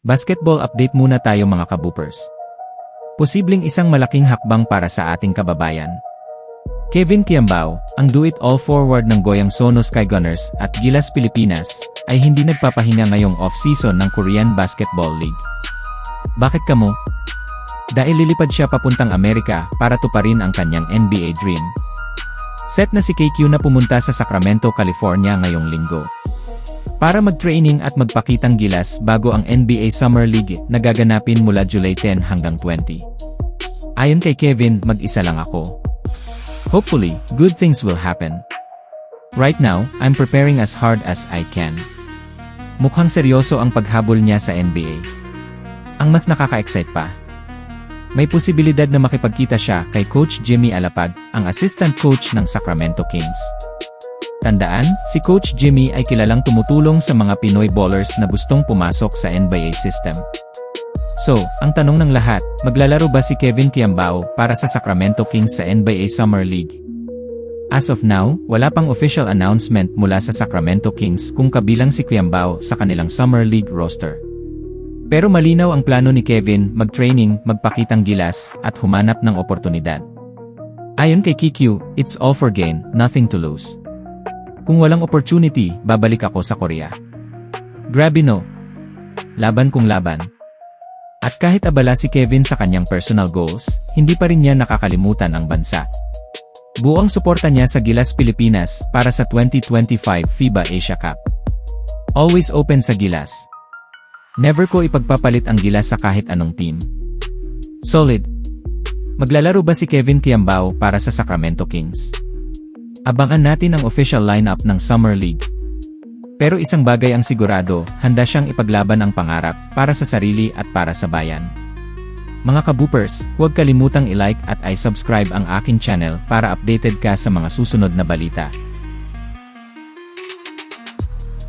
Basketball update muna tayo mga kaboopers. Posibleng isang malaking hakbang para sa ating kababayan. Kevin Kiambao, ang do-it-all forward ng Goyang Sono Sky Gunners at Gilas Pilipinas, ay hindi nagpapahinga ngayong off-season ng Korean Basketball League. Bakit kamo? Dahil lilipad siya papuntang Amerika para tuparin ang kanyang NBA dream. Set na si KQ na pumunta sa Sacramento, California ngayong linggo. Para mag-training at magpakitang gilas bago ang NBA Summer League na gaganapin mula July 10 hanggang 20. Ayon kay Kevin, mag-isa lang ako. Hopefully, good things will happen. Right now, I'm preparing as hard as I can. Mukhang seryoso ang paghabol niya sa NBA. Ang mas nakaka-excite pa, may posibilidad na makipagkita siya kay Coach Jimmy Alapag, ang assistant coach ng Sacramento Kings. Tandaan, si Coach Jimmy ay kilalang tumutulong sa mga Pinoy ballers na gustong pumasok sa NBA system. So, ang tanong ng lahat, maglalaro ba si Kevin Kiambao para sa Sacramento Kings sa NBA Summer League? As of now, wala pang official announcement mula sa Sacramento Kings kung kabilang si Kiambao sa kanilang Summer League roster. Pero malinaw ang plano ni Kevin mag-training, magpakitang gilas, at humanap ng oportunidad. Ayon kay KQ, it's all for gain, nothing to lose. Kung walang opportunity, babalik ako sa Korea. Grabe no. Laban kung laban. At kahit abala si Kevin sa kanyang personal goals, hindi pa rin niya nakakalimutan ang bansa. Buong suporta niya sa Gilas Pilipinas para sa 2025 FIBA Asia Cup. Always open sa Gilas. Never ko ipagpapalit ang Gilas sa kahit anong team. Solid. Maglalaro ba si Kevin Kiambao para sa Sacramento Kings? Abangan natin ang official lineup ng Summer League. Pero isang bagay ang sigurado, handa siyang ipaglaban ang pangarap para sa sarili at para sa bayan. Mga kaboopers, huwag kalimutang i-like at i-subscribe ang aking channel para updated ka sa mga susunod na balita.